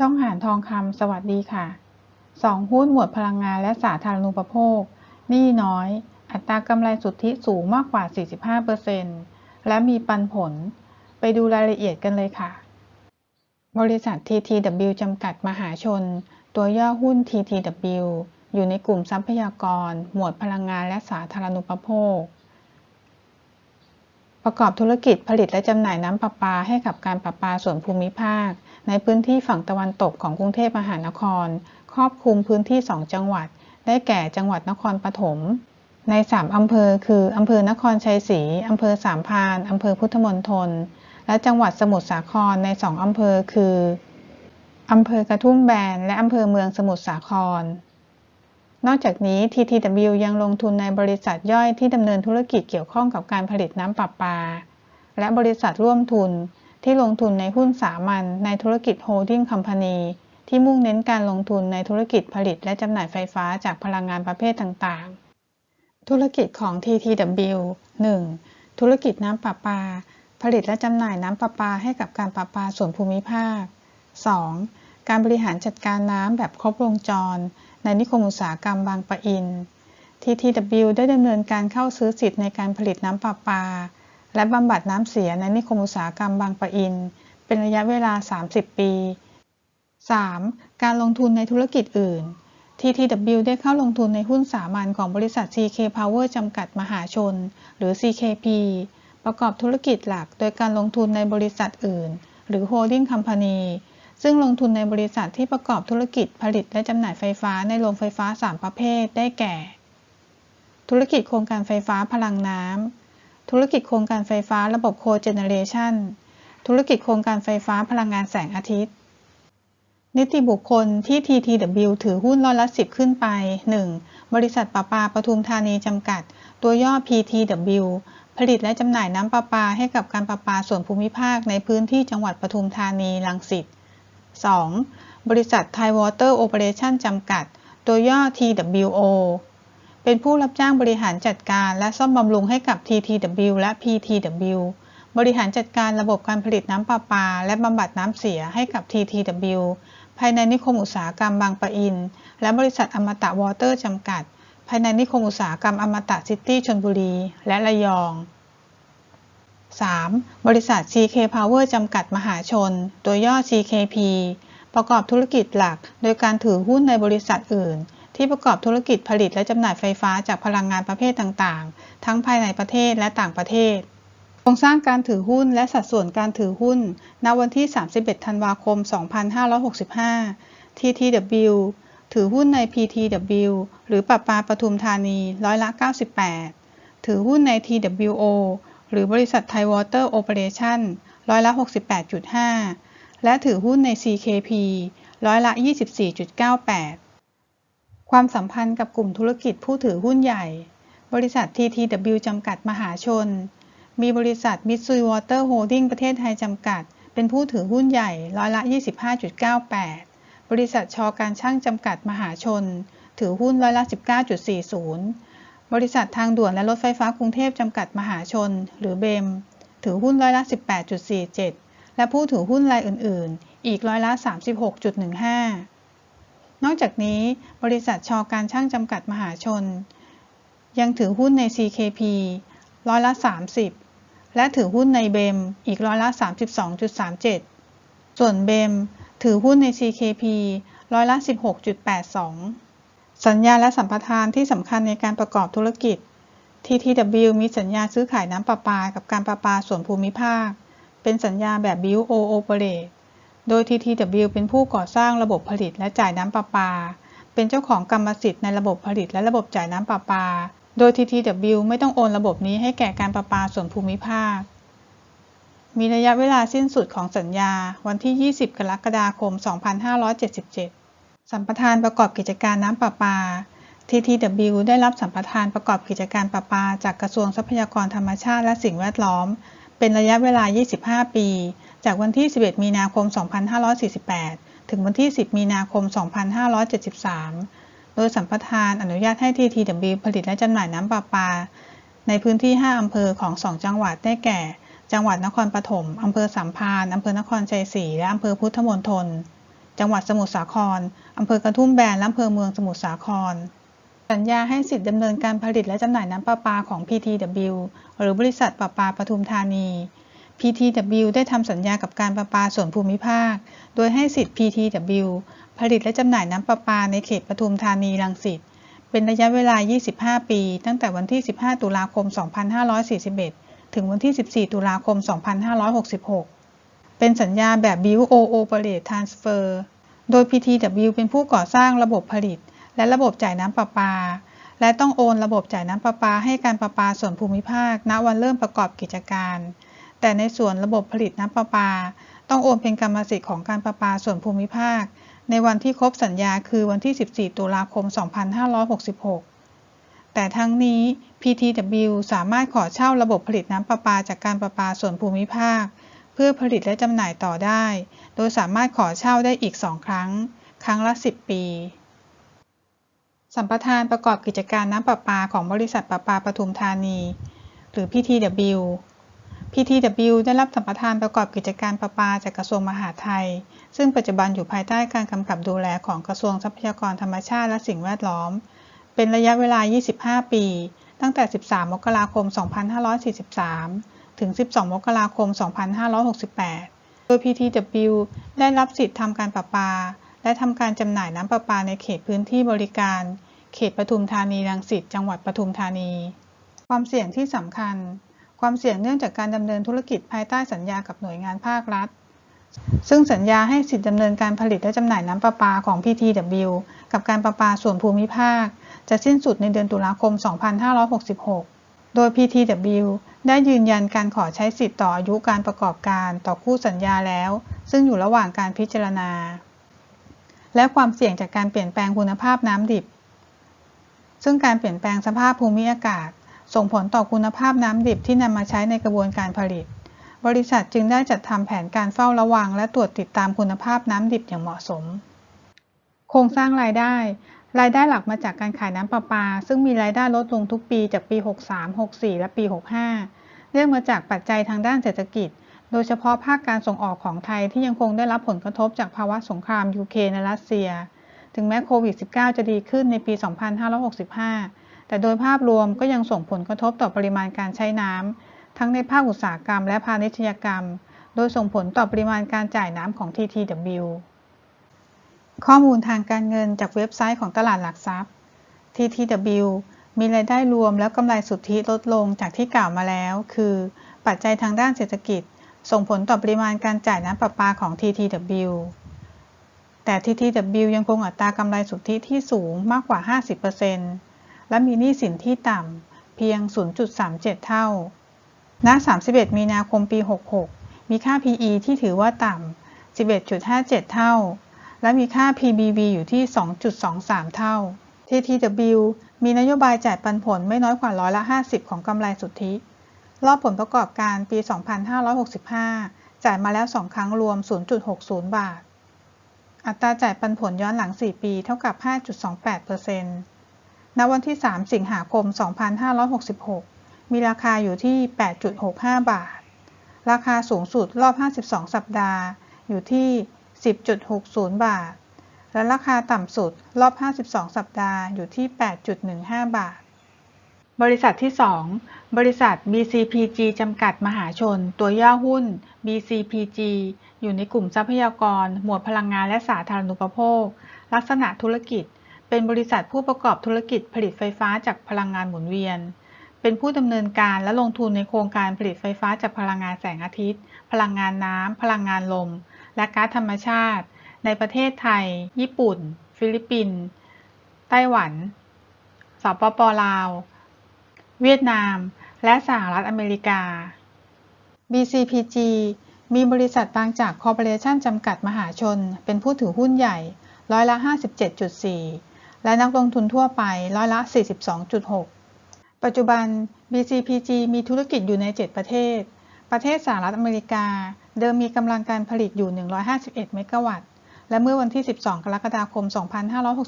ช่องหานทองคำสวัสดีค่ะสองหุ้นหมวดพลังงานและสาธารณูปโภคหนี้น้อย อัตรากำไรสุทธิสูงมากกว่า 45%และมีปันผล ไปดูรายละเอียดกันเลยค่ะ บริษัท TTW จำกัดมหาชน ตัวย่อหุ้น TTW อยู่ในกลุ่มทรัพยากร หมวดพลังงานและสาธารณูปโภค ประกอบธุรกิจผลิตและจำหน่ายน้ำประปาให้กับการประปาส่วนภูมิภาค ในพื้นที่ฝั่งตะวันตกของกรุงเทพมหานคร ครอบคลุมพื้นที่ 2 จังหวัด ได้แก่จังหวัดนครปฐม ใน 3 อำเภอ คือ อำเภอนครชัยศรี อำเภอสามพาน อำเภอพุทธมณฑล และจังหวัดสมุทรสาครใน 2 อำเภอ คือ อำเภอกระทุ่มแบน และอำเภอเมืองสมุทรสาคร นอกจากนี้ TTW ยังลงทุนในบริษัทย่อยที่ดำเนินธุรกิจเกี่ยวข้องกับการผลิตน้ำประปา และบริษัทร่วมทุน ที่ลงทุนในหุ้นสามัญในธุรกิจโฮลดิ้งคอมพานีที่มุ่งเน้นการลงทุนในธุรกิจผลิตและจำหน่ายไฟฟ้าจากพลังงานประเภทต่างๆ ธุรกิจของ TTW 1. ธุรกิจน้ำประปา ผลิตและจำหน่ายน้ำประปาให้กับการประปาส่วนภูมิภาค 2. การบริหารจัดการน้ำแบบครบวงจร ในนิคมอุตสาหกรรมบางปะอิน TTW ได้ดำเนินการเข้าซื้อสิทธิ์ในการผลิตน้ำประปา และบำบัดน้ำเสียในนิคมอุตสาหกรรมบางปะอิน เป็นระยะเวลา 30 ปี 3. การลงทุนในธุรกิจอื่น TTW ได้เข้าลงทุนในหุ้นสามัญของบริษัท CK Power จำกัดมหาชน หรือ CKP ประกอบธุรกิจหลัก โดยการลงทุนในบริษัทอื่น หรือ Holding Company ซึ่งลงทุนในบริษัทที่ประกอบธุรกิจผลิตและจำหน่ายไฟฟ้าในโรงไฟฟ้า 3 ประเภท ได้แก่ ธุรกิจโครงการไฟฟ้าพลังน้ำ ธุรกิจโครงการไฟฟ้าระบบโคเจเนเรชันธุรกิจโครงการไฟฟ้าพลังงานแสงอาทิตย์ นิติบุคคลที่ TTW ถือหุ้นร้อยละ 10 ขึ้นไป 1. บริษัทประปาปทุมธานีจำกัด ตัวย่อ PTW ผลิตและจำหน่ายน้ำประปาให้กับการประปาส่วนภูมิภาคในพื้นที่จังหวัดปทุมธานีรังสิต 2. บริษัทไทยวอเตอร์โอเปอเรชั่นจำกัด ตัวย่อ TWO เป็นผู้รับจ้างบริหารจัดการและซ่อมบำรุงให้กับ TTW และ PTW บริหารจัดการระบบการผลิตน้ำประปา และบำบัดน้ำเสียให้กับ TTW ภายในนิคมอุตสาหกรรมบางปะอิน และบริษัทอมตะวอเตอร์จำกัด ภายในนิคมอุตสาหกรรมอมตะซิตี้ชลบุรี และระยอง 3. บริษัท CK Power จำกัดมหาชน ตัวย่อ CKP ประกอบธุรกิจหลัก โดยการถือหุ้นในบริษัทอื่น ที่ประกอบธุรกิจผลิตและจำหน่ายไฟฟ้าจากพลังงานประเภทต่างๆ ทั้งภายในประเทศและต่างประเทศ โครงสร้างการถือหุ้นและสัดส่วนการถือหุ้น ณ วันที่ 31 ธันวาคม 2565 TTW ถือหุ้นใน PTW หรือประปาปทุมธานีร้อยละ 98 ถือหุ้นใน TWO หรือบริษัทไทยวอเตอร์โอเปอเรชั่นร้อยละ 68.5 และถือหุ้นใน CKP ร้อยละ 24.98 ความสัมพันธ์กับกลุ่มธุรกิจผู้ถือหุ้นใหญ่ บริษัท TTW จำกัดมหาชน มีบริษัทมิตซุยวอเตอร์โฮลดิ้งประเทศไทยจำกัด เป็นผู้ถือหุ้นใหญ่ร้อยละ 25.98 บริษัทชอการช่างจำกัดมหาชน ถือหุ้นร้อยละ 19.40 บริษัททางด่วนและรถไฟฟ้ากรุงเทพจำกัดมหาชน หรือเบม ถือหุ้นร้อยละ 18.47 และผู้ถือหุ้นรายอื่น ๆ อีกร้อยละ 36.15 นอกจากนี้บริษัทชอการช่างจำกัดมหาชน ยังถือหุ้นใน CKP ร้อยละ 30 และถือหุ้นในเบมอีกร้อยละ 32.37 ส่วนเบมถือหุ้นใน CKP ร้อยละ 16.82 สัญญาและสัมปทานที่สำคัญในการประกอบธุรกิจ TTW มีสัญญาซื้อขายน้ำประปากับการประปาส่วนภูมิภาค เป็นสัญญาแบบ Build o Operate โดย TTW เป็นผู้ก่อสร้างระบบผลิตและจ่ายน้ำประปา เป็นเจ้าของกรรมสิทธิ์ในระบบผลิตและระบบจ่ายน้ำประปา โดย TTW ไม่ต้องโอนระบบนี้ให้แก่การประปาส่วนภูมิภาค มีระยะเวลาสิ้นสุดของสัญญาวันที่ 20 กรกฎาคม 2577 สัมปทานประกอบกิจการน้ำประปา TTW ได้รับสัมปทานประกอบกิจการประปา จากกระทรวงทรัพยากรธรรมชาติและสิ่งแวดล้อม เป็นระยะเวลา 25 ปี จากวันที่ 11 มีนาคม 2548 ถึงวันที่ 10 มีนาคม 2573 โดยสัมปทานอนุญาตให้ TTW ผลิตและจำหน่ายน้ำประปา ในพื้นที่ 5 อำเภอของ 2 จังหวัดได้แก่ จังหวัดนครปฐมอำเภอสามพานอำเภอนครชัยศรี และอำเภอพุทธมณฑล จังหวัดสมุทรสาครอำเภอกระทุ่มแบนและอำเภอเมืองสมุทรสาครสัญญาให้สิทธิดำเนินการผลิตและจำหน่ายน้ำประปาของ PTW หรือบริษัทประปาปทุมธานี PTW ได้ทำสัญญากับการประปาส่วนภูมิภาค โดยให้สิทธิ์ PTW ผลิตและจำหน่ายน้ำประปาในเขตปทุมธานีรังสิต เป็นระยะเวลา 25 ปี ตั้งแต่วันที่ 15 ตุลาคม 2541 ถึงวันที่ 14 ตุลาคม 2566 เป็นสัญญาแบบ Build o Operate Transfer โดย PTW เป็นผู้ก่อสร้างระบบผลิต และระบบจ่ายน้ำประปา และต้องโอนระบบจ่ายน้ำประปาให้การประปาส่วนภูมิภาค ณ วันเริ่มประกอบกิจการ แต่ในส่วนระบบผลิตน้ำประปา ต้องโอนเป็นกรรมสิทธิ์ของการประปาส่วนภูมิภาค ในวันที่ครบสัญญาคือวันที่ 14 ตุลาคม 2566 แต่ทั้งนี้ PTW สามารถขอเช่าระบบผลิตน้ำประปาจากการประปาส่วนภูมิภาค เพื่อผลิตและจำหน่ายต่อได้ โดยสามารถขอเช่าได้อีก 2 ครั้ง ครั้งละ 10 ปีสัมปทานประกอบกิจการน้ำประปาของบริษัทประปาปทุมธานี หรือ PTW PTW ได้รับสัมปทานประกอบกิจการประปาจากกระทรวงมหาดไทย ซึ่งปัจจุบันอยู่ภายใต้การกำกับดูแลของกระทรวงทรัพยากรธรรมชาติและสิ่งแวดล้อม เป็นระยะเวลา 25 ปี ตั้งแต่ 13 มกราคม 2543 ถึง 12 มกราคม 2568 โดย PTW ได้รับสิทธิ์ทำการประปา และทำการจำหน่ายน้ำประปาในเขตพื้นที่บริการ เขตปทุมธานีรังสิต จังหวัดปทุมธานี ความเสี่ยงที่สำคัญ ความเสี่ยงเนื่องจากการดำเนินธุรกิจภายใต้สัญญากับหน่วยงานภาครัฐ ซึ่งสัญญาให้สิทธิดำเนินการผลิตและจำหน่ายน้ำประปาของ PTW กับการประปาส่วนภูมิภาค จะสิ้นสุดในเดือนตุลาคม 2566 โดย PTW ได้ยืนยันการขอใช้สิทธิ์ต่ออายุการประกอบการต่อคู่สัญญาแล้ว ซึ่งอยู่ระหว่างการพิจารณา และความเสี่ยงจากการเปลี่ยนแปลงคุณภาพน้ำดิบ ซึ่งการเปลี่ยนแปลงสภาพภูมิอากาศ ส่งผลต่อคุณภาพน้ำดิบที่นำมาใช้ในกระบวนการผลิต บริษัทจึงได้จัดทำแผนการเฝ้าระวัง และตรวจติดตามคุณภาพน้ำดิบอย่างเหมาะสม โครงสร้างรายได้ รายได้หลักมาจากการขายน้ำประปา ซึ่งมีรายได้ลดลงทุกปีจากปี 63 64 และปี 65 เนื่องมาจากปัจจัยทางด้านเศรษฐกิจ โดยเฉพาะภาคการส่งออกของไทยที่ยังคงได้รับผลกระทบจากภาวะสงครามยูเครนและรัสเซีย ถึงแม้โควิด -19 จะดีขึ้นในปี 2565 แต่โดยภาพรวมก็ยังส่งผลกระทบต่อปริมาณการใช้น้ำทั้งในภาคอุตสาหกรรมและพาณิชยกรรม โดยส่งผลต่อปริมาณการจ่ายน้ำของ TTW ข้อมูลทางการเงินจากเว็บไซต์ของตลาดหลักทรัพย์ TTW มีรายได้รวมและกำไรสุทธิลดลงจากที่กล่าวมาแล้ว คือ ปัจจัยทางด้านเศรษฐกิจ ส่งผลต่อปริมาณการจ่ายน้ำประปาของ TTW แต่ TTW ยังคงอัตรากำไรสุทธิที่สูงมากกว่า 50% และมีหนี้สินที่ต่ำเพียง 0.37 เท่า ณ 31 มีนาคมปี 66 มีค่า PE ที่ถือว่าต่ำ 11.57 เท่า และมีค่า PBV อยู่ที่ 2.23 เท่า TTW มีนโยบายจ่ายปันผลไม่น้อยกว่าร้อยละ 50 ของกำไรสุทธิ รอบผลประกอบการปี 2565 จ่ายมาแล้ว 2 ครั้งรวม 0.60 บาท อัตราจ่ายปันผลย้อนหลัง 4 ปีเท่ากับ 5.28% ณวันที่ 3 สิงหาคม 2566 มีราคาอยู่ที่ 8.65 บาท ราคาสูงสุดรอบ 52 สัปดาห์ อยู่ที่ 10.60 บาท และราคาต่ำสุดรอบ 52 สัปดาห์ อยู่ที่ 8.15 บาท บริษัทที่ 2 บริษัท BCPG จำกัดมหาชน ตัวย่อหุ้น BCPG อยู่ในกลุ่มทรัพยากร หมวดพลังงานและสาธารณูปโภค ลักษณะธุรกิจ เป็นบริษัทผู้ประกอบธุรกิจผลิตไฟฟ้าจากพลังงานหมุนเวียน เป็นผู้ดำเนินการและลงทุนในโครงการผลิตไฟฟ้าจากพลังงานแสงอาทิตย์ พลังงานน้ำ พลังงานลม และก๊าซธรรมชาติ ในประเทศไทย ญี่ปุ่น ฟิลิปปินส์ ไต้หวัน สปปลาว เวียดนาม และสหรัฐอเมริกา BCPG มีบริษัทบางจากคอร์ปอเรชั่นจำกัดมหาชน เป็นผู้ถือหุ้นใหญ่ร้อยละ 57.4 และนักลงทุนทั่วไปร้อยละ 42.6 ปัจจุบัน BCPG มีธุรกิจอยู่ใน 7 ประเทศ ประเทศสหรัฐอเมริกา เดิมมีกำลังการผลิตอยู่ 151 เมกะวัตต์ และเมื่อวันที่ 12 กรกฎาคม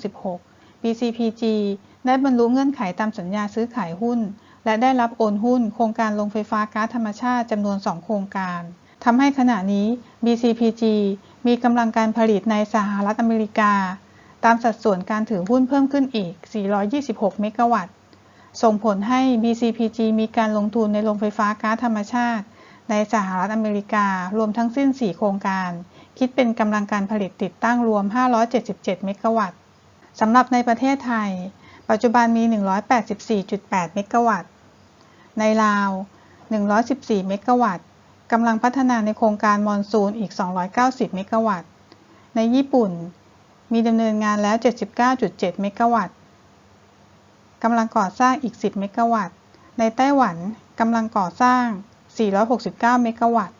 2566 BCPG ได้บรรลุเงื่อนไขตามสัญญาซื้อขายหุ้น และได้รับโอนหุ้น โครงการโรงไฟฟ้าก๊าซธรรมชาติจำนวน 2 โครงการทำให้ขณะนี้ BCPG มีกำลังการผลิตในสหรัฐอเมริกา ตามสัดส่วนการถือหุ้นเพิ่มขึ้นอีก 426 เมกะวัตต์ ส่งผลให้ BCPG มีการลงทุนในโรงไฟฟ้าก๊าซธรรมชาติ ในสหรัฐอเมริกา รวมทั้งสิ้น 4 โครงการ คิดเป็นกำลังการผลิตติดตั้งรวม 577 เมกะวัตต์ สำหรับในประเทศไทย ปัจจุบันมี 184.8 เมกะวัตต์ ในลาว 114 เมกะวัตต์กำลังพัฒนาในโครงการมอนซูนอีก 290 เมกะวัตต์ ในญี่ปุ่น มีดำเนินงานแล้ว 79.7 เมกะวัตต์กำลังก่อสร้างอีก 10 เมกะวัตต์ ในไต้หวันกำลังก่อสร้าง 469 เมกะวัตต์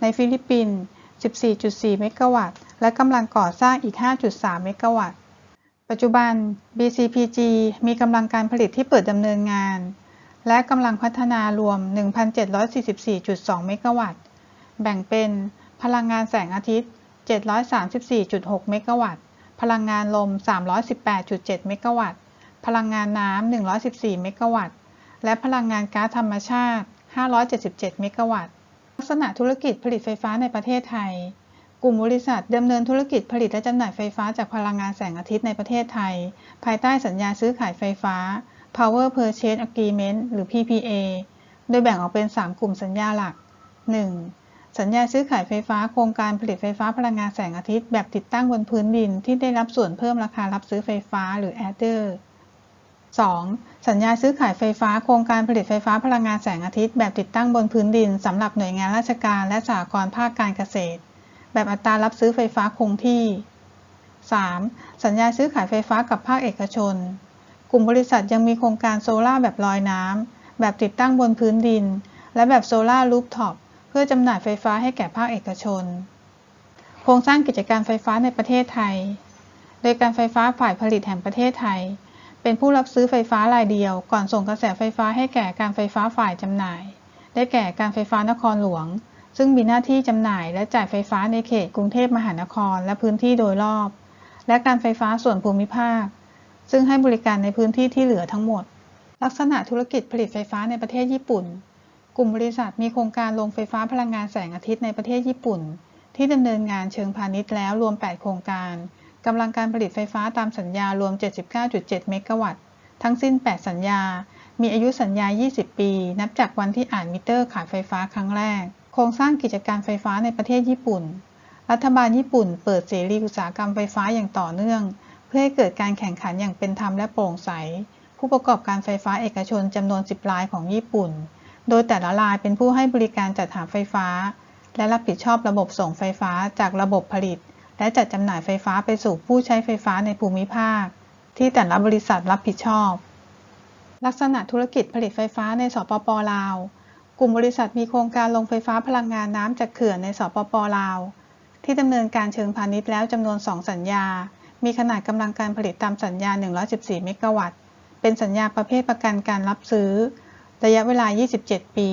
ในฟิลิปปินส์ 14.4 เมกะวัตต์ และกำลังก่อสร้างอีก 5.3 เมกะวัตต์ ปัจจุบัน BCPG มีกำลังการผลิตที่เปิดดำเนินงาน และกำลังพัฒนารวม 1,744.2 เมกะวัตต์ แบ่งเป็นพลังงานแสงอาทิตย์ 734.6 เมกะวัตต์ พลังงานลม 318.7 เมกะวัตต์ พลังงานน้ำ 114 เมกะวัตต์ และพลังงานก๊าซธรรมชาติ 577 เมกะวัตต์ ลักษณะธุรกิจผลิตไฟฟ้าในประเทศไทย กลุ่มบริษัทดำเนินธุรกิจผลิตและจำหน่ายไฟฟ้าจากพลังงานแสงอาทิตย์ในประเทศไทย ภายใต้สัญญาซื้อขายไฟฟ้า Power Purchase Agreement หรือ PPA โดยแบ่งออกเป็น 3 กลุ่มสัญญาหลัก 1. สัญญาซื้อขายไฟฟ้าโครงการผลิตไฟฟ้าพลังงานแสงอาทิตย์แบบติดตั้งบนพื้นดินที่ได้รับส่วนเพิ่มราคารับซื้อไฟฟ้าหรือ Adder 2. สัญญาซื้อขายไฟฟ้าโครงการผลิตไฟฟ้าพลังงานแสงอาทิตย์แบบติดตั้งบนพื้นดินสำหรับหน่วยงานราชการและสหกรณ์ภาคการเกษตร แบบอัตรารับซื้อไฟฟ้าคงที่ 3. สัญญาซื้อขายไฟฟ้ากับภาคเอกชน กลุ่มบริษัทยังมีโครงการโซลาร์แบบลอยน้ำแบบติดตั้งบนพื้นดิน และแบบโซลาร์รูฟท็อป เพื่อจำหน่ายไฟฟ้าให้แก่ภาคเอกชน โครงสร้างกิจการไฟฟ้าในประเทศไทย โดยการไฟฟ้าฝ่ายผลิตแห่งประเทศไทย เป็นผู้รับซื้อไฟฟ้ารายเดียว ก่อนส่งกระแสไฟฟ้าให้แก่การไฟฟ้าฝ่ายจำหน่าย ได้แก่การไฟฟ้านครหลวง ซึ่งมีหน้าที่จำหน่ายและจ่ายไฟฟ้าในเขตกรุงเทพมหานครและพื้นที่โดยรอบ และการไฟฟ้าส่วนภูมิภาค ซึ่งให้บริการในพื้นที่ที่เหลือทั้งหมด ลักษณะธุรกิจผลิตไฟฟ้าในประเทศญี่ปุ่น กลุ่มบริษัทมีโครงการโรงไฟฟ้าพลังงานแสงอาทิตย์ในประเทศญี่ปุ่น ที่ดำเนินงานเชิงพาณิชย์แล้วรวม 8 โครงการกำลังการผลิตไฟฟ้าตามสัญญารวม 79.7 เมกะวัตต์ ทั้งสิ้น 8 สัญญา มีอายุสัญญา 20 ปี นับจากวันที่อ่านมิเตอร์ขายไฟฟ้าครั้งแรก โครงสร้างกิจการไฟฟ้าในประเทศญี่ปุ่น รัฐบาลญี่ปุ่นเปิดเสรีอุตสาหกรรมไฟฟ้าอย่างต่อเนื่อง เพื่อให้เกิดการแข่งขันอย่างเป็นธรรมและโปร่งใส ผู้ประกอบการไฟฟ้าเอกชนจำนวน 10 รายของญี่ปุ่น โดยแต่ละรายเป็นผู้ให้บริการจัดหาไฟฟ้า และรับผิดชอบระบบส่งไฟฟ้าจากระบบผลิต และจัดจำหน่ายไฟฟ้าไปสู่ผู้ใช้ไฟฟ้าในภูมิภาค ที่แต่ละบริษัทรับผิดชอบ ลักษณะธุรกิจผลิตไฟฟ้าในสปปลาว กลุ่มบริษัทมีโครงการลงไฟฟ้าพลังงานน้ำจากเขื่อนในสปปลาว ที่ดำเนินการเชิงพาณิชย์แล้วจำนวน 2 สัญญา มีขนาดกำลังการผลิตตามสัญญา 114 เมกะวัตต์ เป็นสัญญาประเภทประกันการรับซื้อ ระยะเวลา 27 ปี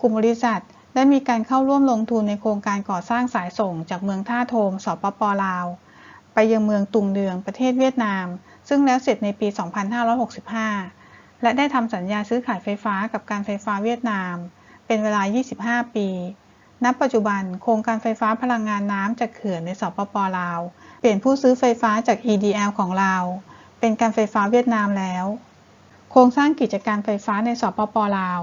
กลุ่มบริษัทได้มีการเข้าร่วมลงทุนในโครงการก่อสร้างสายส่งจากเมืองท่าโทม สปปลาว ไปยังเมืองตุงเดืองประเทศเวียดนาม ซึ่งแล้วเสร็จในปี 2565 และได้ทำสัญญาซื้อขายไฟฟ้ากับการไฟฟ้าเวียดนาม เป็นเวลา 25 ปี ณ ปัจจุบันโครงการไฟฟ้าพลังงานน้ำจากเขื่อนในสปปลาว เปลี่ยนผู้ซื้อไฟฟ้าจาก EDL ของลาว เป็นการไฟฟ้าเวียดนามแล้ว โครงสร้างกิจการไฟฟ้าในสปปลาว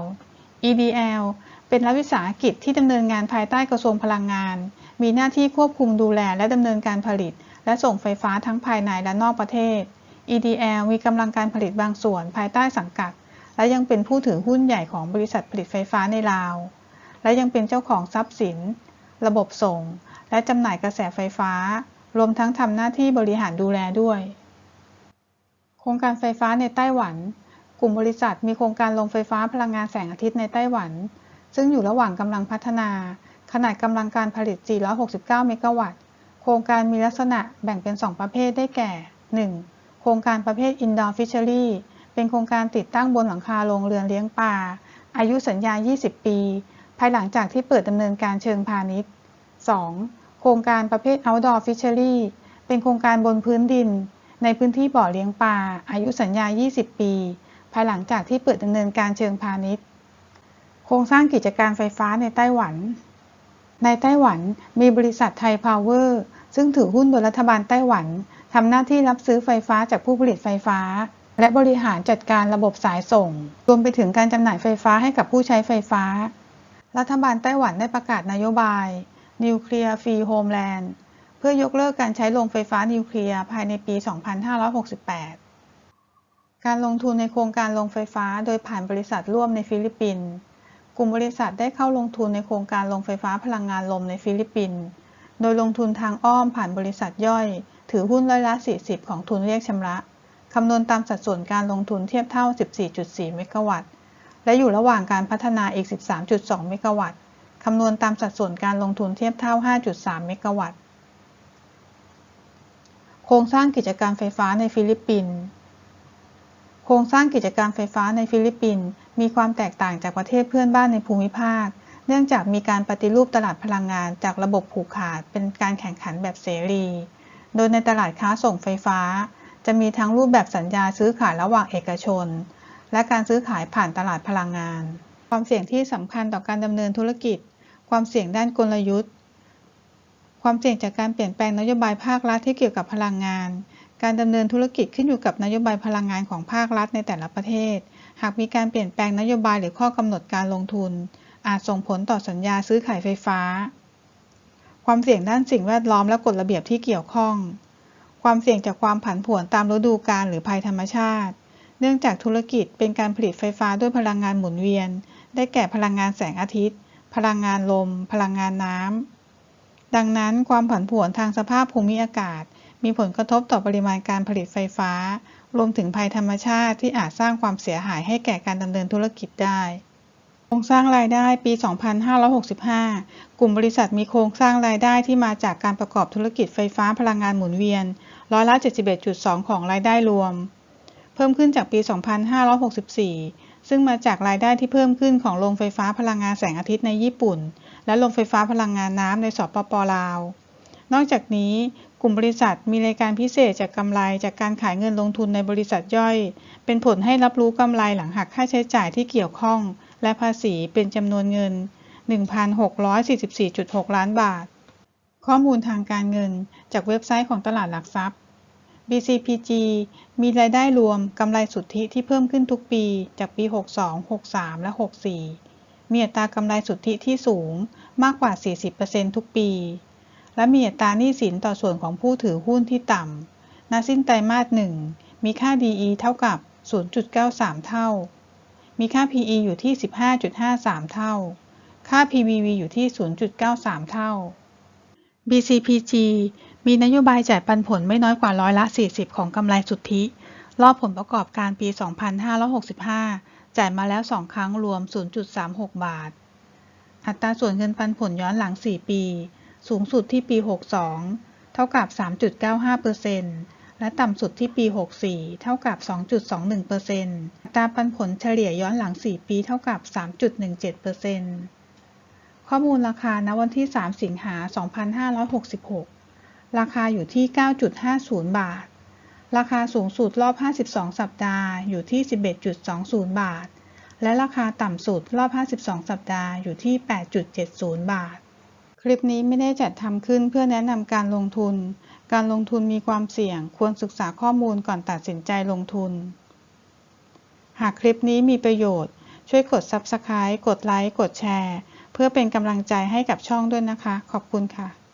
EDL เป็นรัฐวิสาหกิจที่ดำเนินงานภายใต้กระทรวงพลังงาน มีหน้าที่ควบคุมดูแลและดำเนินการผลิต และส่งไฟฟ้าทั้งภายในและนอกประเทศ EDL มีกำลังการผลิตบางส่วนภายใต้สังกัด และยังเป็นผู้ถือหุ้นใหญ่ของบริษัทผลิตไฟฟ้าในลาว และยังเป็นเจ้าของทรัพย์สิน ระบบส่ง และจำหน่ายกระแสไฟฟ้า รวมทั้งทำหน้าที่บริหารดูแลด้วย โครงการไฟฟ้าในไต้หวัน กลุ่มบริษัทมีโครงการลงไฟฟ้าพลังงานแสงอาทิตย์ในไต้หวัน ซึ่งอยู่ระหว่างกำลังพัฒนา ขนาดกำลังการผลิต 469 เมกะวัตต์ โครงการมีลักษณะแบ่งเป็น 2 ประเภทได้แก่ 1. โครงการประเภท Indoor Fishery เป็นโครงการติดตั้งบนหลังคาโรงเรือนเลี้ยงปลา อายุสัญญา 20 ปี ภายหลังจากที่เปิดดำเนินการเชิงพาณิชย์ 2. โครงการประเภท Outdoor Fishery เป็นโครงการบนพื้นดิน ในพื้นที่บ่อเลี้ยงปลา อายุสัญญา 20 ปีายหลังจากที่เปิดดำเนินการเชิงพาณิชย์ โครงสร้างกิจการไฟฟ้าในไต้หวัน ในไต้หวันมีบริษัทไทยพาวเวอร์ซึ่งถือหุ้นโดยรัฐบาลไต้หวันทำหน้าที่รับซื้อไฟฟ้าจากผู้ผลิตไฟฟ้า และบริหารจัดการระบบสายส่ง รวมไปถึงการจำหน่ายไฟฟ้าให้กับผู้ใช้ไฟฟ้า รัฐบาลไต้หวันได้ประกาศนโยบายนิวเคลียร์ฟรีโฮมแลนด์เพื่อยกเลิกการใช้โรงไฟฟ้านิวเคลียร์ภายในปี 2568 การลงทุนในโครงการโรงไฟฟ้า โดยผ่านบริษัทร่วมในฟิลิปปินส์กลุ่มบริษัทได้เข้าลงทุนในโครงการโรงไฟฟ้าพลังงานลมในฟิลิปปินส์โดยลงทุนทางอ้อมผ่านบริษัทย่อย ถือหุ้นร้อยละ 40 ของทุนเรียกชำระคำนวณตามสัดส่วนการลงทุนเทียบเท่า 14.4 เมกะวัตต์ และอยู่ระหว่างการพัฒนาอีก 13.2 เมกะวัตต์ คำนวณตามสัดส่วนการลงทุนเทียบเท่า 5.3 เมกะวัตต์ โครงสร้างกิจการไฟฟ้าในฟิลิปปินส์ โครงสร้างกิจการไฟฟ้าในฟิลิปปินส์มีความแตกต่างจากประเทศเพื่อนบ้านในภูมิภาค เนื่องจากมีการปฏิรูปตลาดพลังงานจากระบบผูกขาดเป็นการแข่งขันแบบเสรี โดยในตลาดค้าส่งไฟฟ้า จะมีทั้งรูปแบบสัญญาซื้อขายระหว่างเอกชน และการซื้อขายผ่านตลาดพลังงาน ความเสี่ยงที่สำคัญต่อการดำเนินธุรกิจ ความเสี่ยงด้านกลยุทธ์ ความเสี่ยงจากการเปลี่ยนแปลงนโยบายภาครัฐที่เกี่ยวกับพลังงาน การดำเนินธุรกิจขึ้นอยู่กับนโยบายพลังงานของภาครัฐในแต่ละประเทศ หากมีการเปลี่ยนแปลงนโยบายหรือข้อกำหนดการลงทุน อาจส่งผลต่อสัญญาซื้อขายไฟฟ้า ความเสี่ยงด้านสิ่งแวดล้อมและกฎระเบียบที่เกี่ยวข้อง ความเสี่ยงจากความผันผวนตามฤดูกาลหรือภัยธรรมชาติ เนื่องจากธุรกิจเป็นการผลิตไฟฟ้าด้วยพลังงานหมุนเวียน ได้แก่พลังงานแสงอาทิตย์ พลังงานลม พลังงานน้ำดังนั้นความผันผวนทางสภาพภูมิอากาศ มีผลกระทบต่อปริมาณการผลิตไฟฟ้า รวมถึงภัยธรรมชาติที่อาจสร้างความเสียหายให้แก่การดำเนินธุรกิจได้โครงสร้างรายได้ปี 2565 กลุ่มบริษัทมีโครงสร้างรายได้ที่มาจากการประกอบธุรกิจไฟฟ้าพลังงานหมุนเวียน ร้อยละ 71.2 ของรายได้รวม เพิ่มขึ้นจากปี 2564 ซึ่งมาจากรายได้ที่เพิ่มขึ้นของโรงไฟฟ้าพลังงานแสงอาทิตย์ในญี่ปุ่น และโรงไฟฟ้าพลังงานน้ำในสปปลาว นอกจากนี้กลุ่มบริษัทมีรายการพิเศษจากกำไรจากการขายเงินลงทุนในบริษัทย่อย เป็นผลให้รับรู้กำไรหลังหักค่าใช้จ่ายที่เกี่ยวข้อง และภาษีเป็นจำนวนเงิน 1,644.6 ล้านบาท ข้อมูลทางการเงินจากเว็บไซต์ของตลาดหลักทรัพย์ BCPG มีรายได้รวมกำไรสุทธิที่เพิ่มขึ้นทุกปีจากปี 62 63 และ 64 มีอัตรากำไรสุทธิที่สูงมากกว่า 40%ทุกปี และมีอัตราหนี้สินต่อส่วนของผู้ถือหุ้นที่ต่ำณสิ้นไตรมาส1มีค่า DE เท่ากับ 0.93 เท่า มีค่า PE อยู่ที่ 15.53 เท่า ค่า PBV อยู่ที่ 0.93 เท่า BCPG มีนโยบายจ่ายปันผลไม่น้อยกว่าร้อยละ 40 ของกำไรสุทธิ รอบผลประกอบการปี 2565 จ่ายมาแล้ว 2 ครั้งรวม 0.36 บาท อัตราส่วนเงินปันผลย้อนหลัง 4 ปี สูงสุดที่ปี 62 เท่ากับ 3.95%และต่ำสุดที่ปี 64 เท่ากับ 2.21%อัตราปันผลเฉลี่ยย้อนหลัง 4 ปีเท่ากับ 3.17%ข้อมูลราคาณวันที่ 3 สิงหา 2566 ราคาอยู่ที่ 9.50 บาท ราคาสูงสุดรอบ 52 สัปดาห์อยู่ที่ 11.20 บาทและราคาต่ำสุดรอบ 52 สัปดาห์อยู่ที่ 8.70 บาท ลิปนี้ไม่ได้จัดทำขึ้นเพื่อแนะนำการลงทุน การลงทุนมีความเสี่ยง ควรศึกษาข้อมูลก่อนตัดสินใจลงทุน หากคลิปนี้มีประโยชน์ ช่วยกด Subscribe กดไลค์ กดแชร์ เพื่อเป็นกำลังใจให้กับช่องด้วยนะคะ ขอบคุณค่ะ